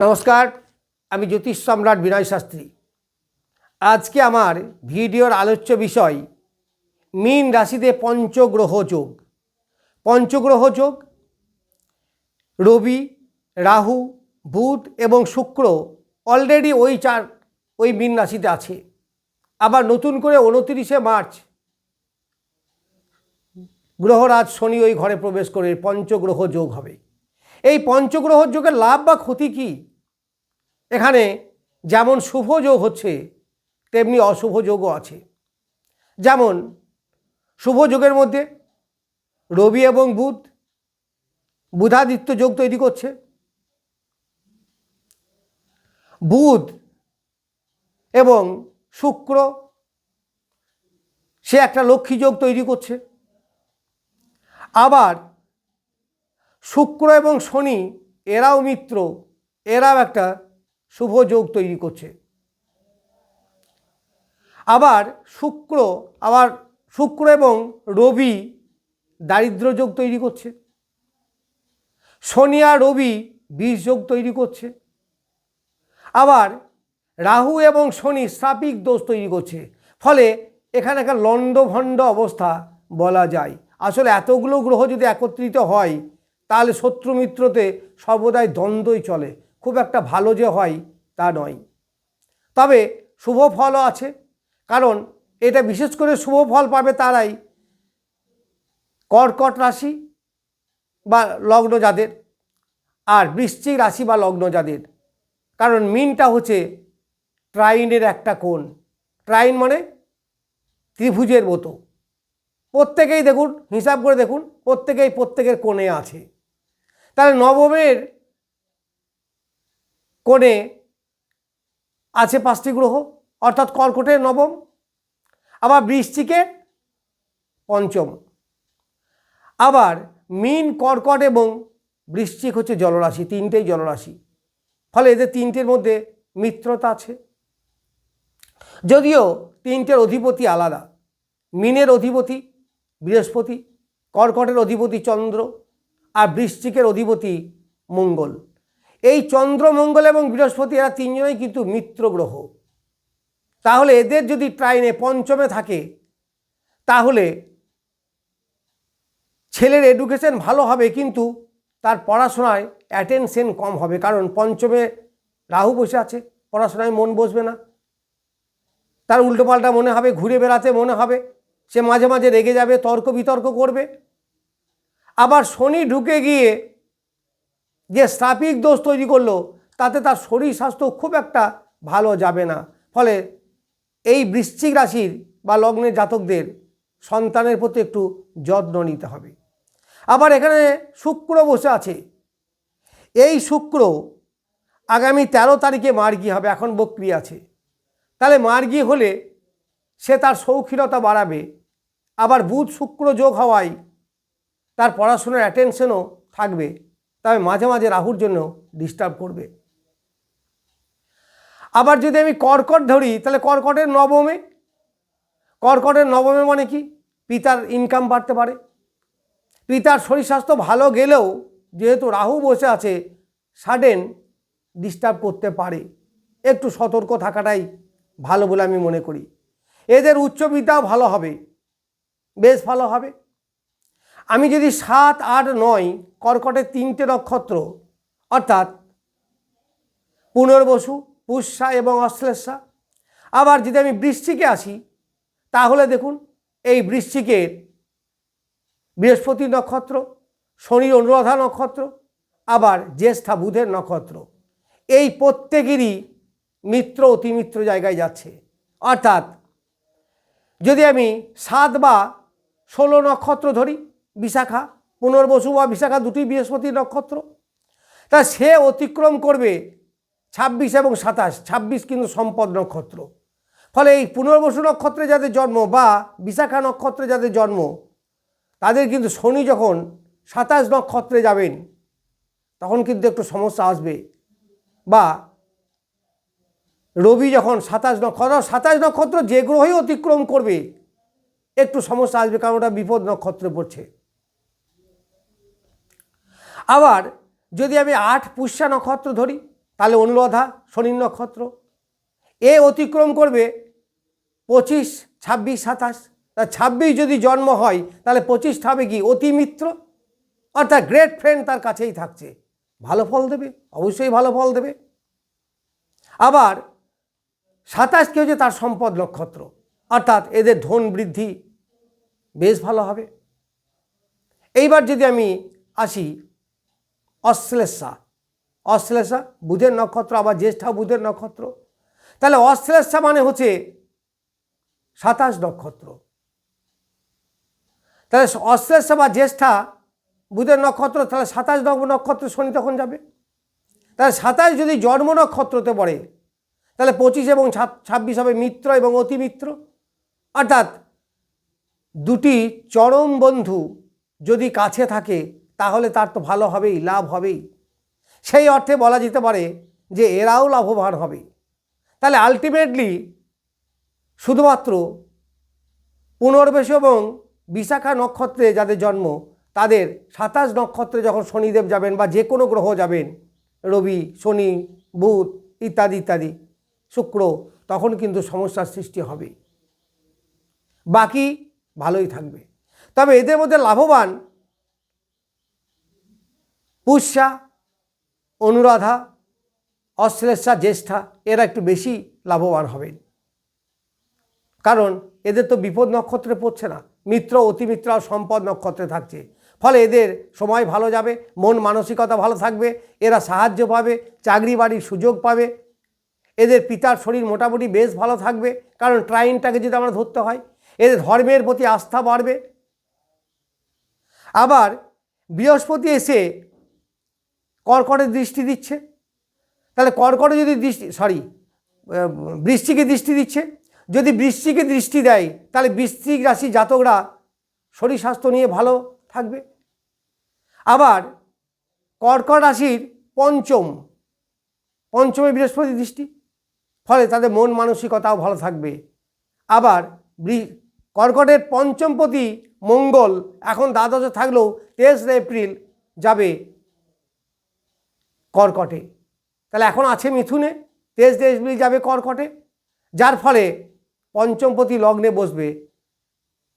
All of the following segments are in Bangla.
নমস্কার, আমি জ্যোতিষ সম্রাট বিনয় শাস্ত্রী। আজকে আমার ভিডিওর আলোচ্য বিষয়, মীন রাশিতে পঞ্চগ্রহ যোগ। পঞ্চগ্রহ যোগ, রবি, রাহু, বুধ এবং শুক্র অলরেডি ওই চার, ওই মীন রাশিতে আছে। আবার নতুন করে উনতিরিশে মার্চ, গ্রহরাজ শনি ওই ঘরে প্রবেশ করে পঞ্চগ্রহ যোগ হবে। এই পঞ্চগ্রহ যোগের লাভ বা ক্ষতি কি? এখানে যেমন শুভ যোগ হচ্ছে, তেমনি অশুভ যোগও আছে। যেমন, শুভ যোগের মধ্যে রবি এবং বুধ, বুধাদিত্য যোগ তৈরি করছে। বুধ এবং শুক্র, সে একটা লক্ষ্মী যোগ তৈরি করছে। আবার, শুক্র এবং শনি, এরাও মিত্র, এরাও একটা শুভ যোগ তৈরি করছে। আবার শুক্র আবার শুক্র এবং রবি দারিদ্র যোগ তৈরি করছে। শনি আর রবি বিষ যোগ তৈরি করছে। আবার রাহু এবং শনি শ্রাপিক দোষ তৈরি করছে। ফলে এখানে একটা লণ্ডভণ্ড অবস্থা বলা যায়। আসলে এতগুলো গ্রহ যদি একত্রিত হয়, তাহলে শত্রু মিত্রতে সর্বদাই দ্বন্দ্বই চলে। খুব একটা ভালো যে হয় তা নয়। তবে শুভ ফলও আছে, কারণ এটা বিশেষ করে শুভ ফল পাবে তারাই কর্কট রাশি বা লগ্ন যাদের আর বৃশ্চিক রাশি বা লগ্ন যাদের। কারণ মিনটা হচ্ছে ট্রাইনের একটা কোণ। ট্রাইন মানে ত্রিভুজের মতো। প্রত্যেকেই দেখুন, হিসাব করে দেখুন, প্রত্যেকেই প্রত্যেকের কোণে আছে। তাহলে নবমের কোণে আছে পাঁচটি গ্রহ, অর্থাৎ কর্কটের নবম, আবার বৃশ্চিকের পঞ্চম। আবার মিন, কর্কট এবং বৃশ্চিক হচ্ছে জলরাশি, তিনটেই জলরাশি। ফলে এদের তিনটের মধ্যে মিত্রতা আছে। যদিও তিনটের অধিপতি আলাদা, মিনের অধিপতি বৃহস্পতি, কর্কটের অধিপতি চন্দ্র, আর বৃশ্চিকের অধিপতি মঙ্গল। এই চন্দ্র, মঙ্গল এবং বৃহস্পতি এরা তিনজনেই কিন্তু মিত্র গ্রহ। তাহলে এদের যদি ট্রাইনে পঞ্চমে থাকে, তাহলে ছেলের এডুকেশন ভালো হবে কিন্তু তার পড়াশোনায় অ্যাটেনশন কম হবে, কারণ পঞ্চমে রাহু বসে আছে, পড়াশোনায় মন বসবে না। তার উল্টোপাল্টা মনে হবে, ঘুরে বেড়াতে মনে হবে, সে মাঝে মাঝে রেগে যাবে, তর্ক বিতর্ক করবে। আবার শনি ঢুকে গিয়ে যে স্থাপিক দোষ তৈরি করল, তাতে তার শরীর স্বাস্থ্য খুব একটা ভালো যাবে না। ফলে এই বৃশ্চিক রাশির বা লগ্নের জাতকদের সন্তানের প্রতি একটু যত্ন নিতে হবে। আবার এখানে শুক্র বসে আছে। এই শুক্র আগামী তেরো তারিখে মার্গি হবে, এখন বক্রি আছে। তাহলে মার্গি হলে সে তার শৌখিনতা বাড়াবে। আবার বুধ শুক্র যোগ হওয়ায় তার পড়াশোনার অ্যাটেনশনও থাকবে। তবে মাঝে মাঝে রাহুর জন্য ডিস্টার্ব করবে। আবার যদি আমি কর্কট ধরি, তাহলে কর্কটের নবমে কর্কটের নবমে মানে কি? পিতার ইনকাম বাড়তে পারে। পিতার শরীর স্বাস্থ্য ভালো গেলেও যেহেতু রাহু বসে আছে সাডেন ডিস্টার্ব করতে পারে। একটু সতর্ক থাকাটাই ভালো বলে আমি মনে করি। এদের উচ্চবিদ্যাও ভালো হবে, বেশ ভালো হবে। আমি যদি সাত, আট, নয় কর্কটের তিনটে নক্ষত্র, অর্থাৎ পুনর্বসু, পুষ্যা এবং অশ্লেষা, আবার যদি আমি বৃশ্চিকে আসি, তাহলে দেখুন এই বৃশ্চিকের বৃহস্পতি নক্ষত্র শনির অনুরাধা নক্ষত্র, আবার জ্যেষ্ঠা বুধের নক্ষত্র। এই প্রত্যেকেরই মিত্র, অতিমিত্র জায়গায় যাচ্ছে। অর্থাৎ যদি আমি সাত বা ষোলো নক্ষত্র ধরি বিশাখা পুনর্বসু বা বিশাখা দুটি বৃহস্পতি নক্ষত্র। তা সে অতিক্রম করবে ছাব্বিশ এবং সাতাশ, ছাব্বিশ কিন্তু সম্পদ নক্ষত্র। ফলে এই পুনর্বসু নক্ষত্রে যাদের জন্ম বা বিশাখা নক্ষত্রে যাদের জন্ম, তাদের কিন্তু শনি যখন সাতাশ নক্ষত্রে যাবেন, তখন কিন্তু একটু সমস্যা আসবে। বা রবি যখন সাতাশ নক্ষত্র সাতাশ নক্ষত্র যে গ্রহই অতিক্রম করবে, একটু সমস্যা আসবে, কারণ ওটা বিপদ নক্ষত্রে পড়ছে। আবার যদি আমি আট পুষ্যা নক্ষত্র ধরি, তাহলে অনুরাধা শনির নক্ষত্র। এ অতিক্রম করবে পঁচিশ, ছাব্বিশ, সাতাশ। তা ছাব্বিশ যদি জন্ম হয়, তাহলে পঁচিশ হবে কি? অতি মিত্র। অর্থাৎ গ্রেট ফ্রেন্ড তার কাছেই থাকছে। ভালো ফল দেবে, অবশ্যই ভালো ফল দেবে। আবার সাতাশ কি হচ্ছে তার সম্পদ নক্ষত্র, অর্থাৎ এদের ধন বৃদ্ধি বেশ ভালো হবে। এইবার যদি আমি আসি অশ্লেষা। অশ্লেষা, বুধের নক্ষত্র, আবার জ্যেষ্ঠা বুধের নক্ষত্র। তাহলে অশ্লেষা মানে হচ্ছে সাতাশ নক্ষত্র। তাহলে অশ্লেষা বা জ্যেষ্ঠা বুধের নক্ষত্র, তাহলে সাতাশ নক্ষত্র শনি তখন যাবে। তাহলে সাতাশ যদি জন্ম নক্ষত্রতে পড়ে, তাহলে পঁচিশ এবং ছাব্বিশ হবে মিত্র এবং অতিমিত্র অর্থাৎ দুটি চরম বন্ধু যদি কাছে থাকে তাহলে তার তো ভালো হবেই, লাভ হবেই। সেই অর্থে বলা যেতে পারে যে এরাও লাভবান হবে। তাহলে আলটিমেটলি শুধুমাত্র পুনর্বেশ এবং বিশাখা নক্ষত্রে যাদের জন্ম, তাদের সাতাশ নক্ষত্রে যখন শনিদেব যাবেন বা যে কোনো গ্রহ যাবেন, রবি, শনি, বুধ ইত্যাদি ইত্যাদি, শুক্র, তখন কিন্তু সমস্যার সৃষ্টি হবে। বাকি ভালোই থাকবে। তবে এদের মধ্যে লাভবান পুষ্যা অনুরাধা, অশ্লেষা, জ্যেষ্ঠা, এরা একটু বেশি লাভবান হবেন। কারণ এদের তো বিপদ নক্ষত্রে পড়ছে না, মিত্র, অতিমিত্র সম্পদ নক্ষত্রে থাকছে। ফলে এদের সময় ভালো যাবে, মন মানসিকতা ভালো থাকবে, এরা সাহায্য পাবে, চাকরি বাড়ির সুযোগ পাবে, এদের পিতার শরীর মোটামুটি বেশ ভালো থাকবে, কারণ ট্রাইনটাকে যদি আমরা ধরতে হয়, এদের ধর্মের প্রতি আস্থা বাড়বে। আবার বৃহস্পতি এসে কর্কটের দৃষ্টি দিচ্ছে। তাহলে কর্কটে যদি দৃষ্টি সরি বৃষ্টিকে দৃষ্টি দিচ্ছে। যদি বৃষ্টিকে দৃষ্টি দেয়, তাহলে বৃশ্চিক রাশি জাতকরা শরীর স্বাস্থ্য নিয়ে ভালো থাকবে। আবার কর্কট রাশির পঞ্চম, পঞ্চমে বৃহস্পতি দৃষ্টি, ফলে তাদের মন মানসিকতাও ভালো থাকবে। আবার কর্কটের পঞ্চমপতি মঙ্গল, এখন দ্বাদশে থাকলেও তেইশে এপ্রিল যাবে কর্কটে। তাহলে এখন আছে মিথুনে তেইশ এপ্রিল যাবে কর্কটে। যার ফলে পঞ্চমপতি লগ্নে বসবে।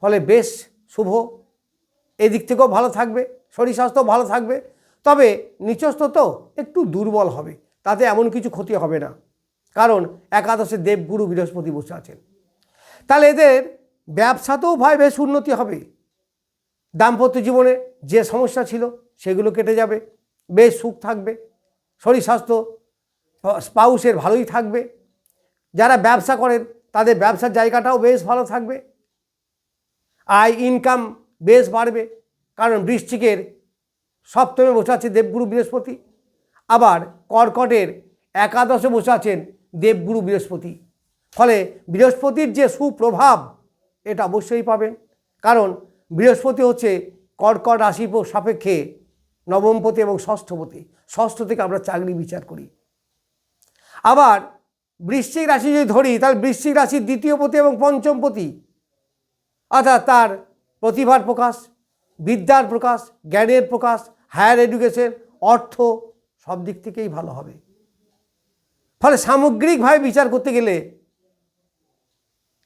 ফলে বেশ শুভ। এদিক থেকেও ভালো থাকবে, শরীর স্বাস্থ্য ভালো থাকবে। তবে নিচস্থ তো একটু দুর্বল হবে, তাতে এমন কিছু ক্ষতি হবে না। কারণ একাদশে দেবগুরু বৃহস্পতি বসে আছেন। তাহলে এদের ব্যবসাতেও ভাই বেশ উন্নতি হবে। দাম্পত্য জীবনে যে সমস্যা ছিল, সেগুলো কেটে যাবে, বেশ সুখ থাকবে। শরীর স্বাস্থ্য, স্পাউসের ভালোই থাকবে। যারা ব্যবসা করেন, তাদের ব্যবসার জায়গাটাও বেশ ভালো থাকবে। আয় ইনকাম বেশ বাড়বে, কারণ বৃশ্চিকের সপ্তমে বসে আছে দেবগুরু বৃহস্পতি। আবার কর্কটের একাদশে বসে আছেন দেবগুরু বৃহস্পতি। ফলে বৃহস্পতির যে সুপ্রভাব, এটা অবশ্যই পাবেন। কারণ বৃহস্পতি হচ্ছে কর্কট রাশি সাপেক্ষে নবমপতি এবং ষষ্ঠপতি। ষষ্ঠ থেকে আমরা চাকরি বিচার করি। আবার বৃশ্চিক রাশি যদি ধরি, তাহলে বৃশ্চিক রাশির দ্বিতীয় পতি এবং পঞ্চমপতি। অর্থাৎ তার প্রতিভার প্রকাশ, বিদ্যার প্রকাশ, জ্ঞানের প্রকাশ, হায়ার এডুকেশন, অর্থ সব দিক থেকেই ভালো হবে। ফলে সামগ্রিকভাবে বিচার করতে গেলে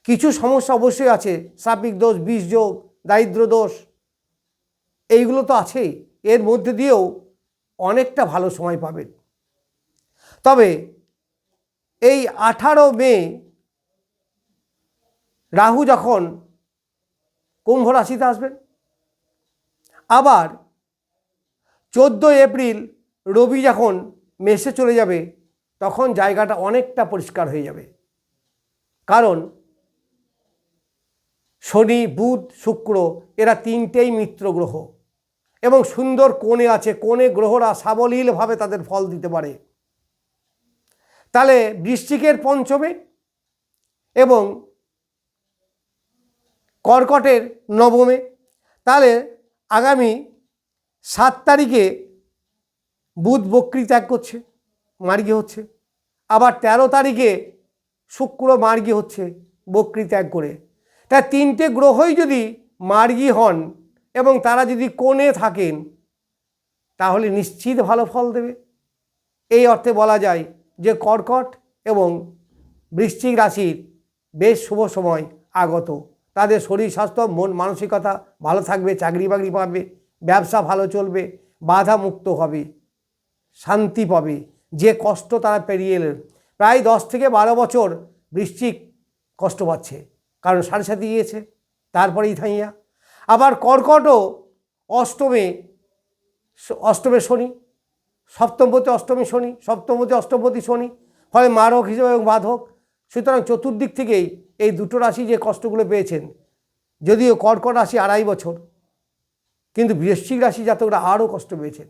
কিছু সমস্যা অবশ্যই আছে। সাপিক দোষ, বিষ যোগ, দারিদ্র দোষ, এইগুলো তো আছেই। এর মধ্যে দিয়েও অনেকটা ভালো সময় পাবেন। তবে এই আঠারো মে রাহু যখন কুম্ভ রাশিতে আসবেন, আবার চোদ্দোই এপ্রিল রবি যখন মেসে চলে যাবে, তখন জায়গাটা অনেকটা পরিষ্কার হয়ে যাবে। কারণ শনি, বুধ, শুক্র এরা তিনটেই মিত্র গ্রহ। এবং সুন্দর কোণে আছে, কোণে গ্রহরা সাবলীলভাবে তাদের ফল দিতে পারে। তাহলে বৃশ্চিকের পঞ্চমে এবং কর্কটের নবমে, তাহলে আগামী সাত তারিখে বুধ বক্রি ত্যাগ করছে, মার্গী হচ্ছে। আবার ১৩ তারিখে শুক্র মার্গী হচ্ছে বক্রি ত্যাগ করে। তা তিনটে গ্রহই যদি মার্গী হন এবং তারা যদি কোণে থাকেন, তাহলে নিশ্চিত ভালো ফল দেবে। এই অর্থে বলা যায় যে কর্কট এবং বৃশ্চিক রাশির বেশ শুভ সময় আগত। তাদের শরীর, স্বাস্থ্য, মন মানসিকতা ভালো থাকবে, চাকরি বাকরি পাবে, ব্যবসা ভালো চলবে, বাধা মুক্ত হবে, শান্তি পাবে। যে কষ্ট তারা পেরিয়ে এলেন। প্রায় দশ থেকে বারো বছর বৃশ্চিক কষ্ট পাচ্ছে। কারণ সাড়ে সাথে গিয়েছে, তারপরেই থাইয়া আবার কর্কটও অষ্টমে অষ্টমে শনি, সপ্তমপতি অষ্টমী শনি, সপ্তমপতি অষ্টমপতি শনি, ফলে মারক হিসেবে এবং বাধক। সুতরাং চতুর্দিক থেকেই এই দুটো রাশি যে কষ্টগুলো পেয়েছেন, যদিও কর্কট রাশি আড়াই বছর, কিন্তু বৃশ্চিক রাশি জাতকরা আরও কষ্ট পেয়েছেন।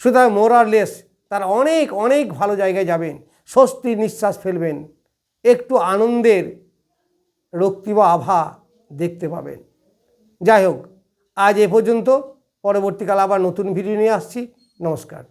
সুতরাং মোরারলেস তারা অনেক অনেক ভালো জায়গায় যাবেন স্বস্তির নিঃশ্বাস ফেলবেন, একটু আনন্দের রক্তি বা আভা দেখতে পাবেন। যাই হোক আজ এ পর্যন্ত পরবর্তীকাল আবার নতুন ভিডিও নিয়ে আসছি। নমস্কার।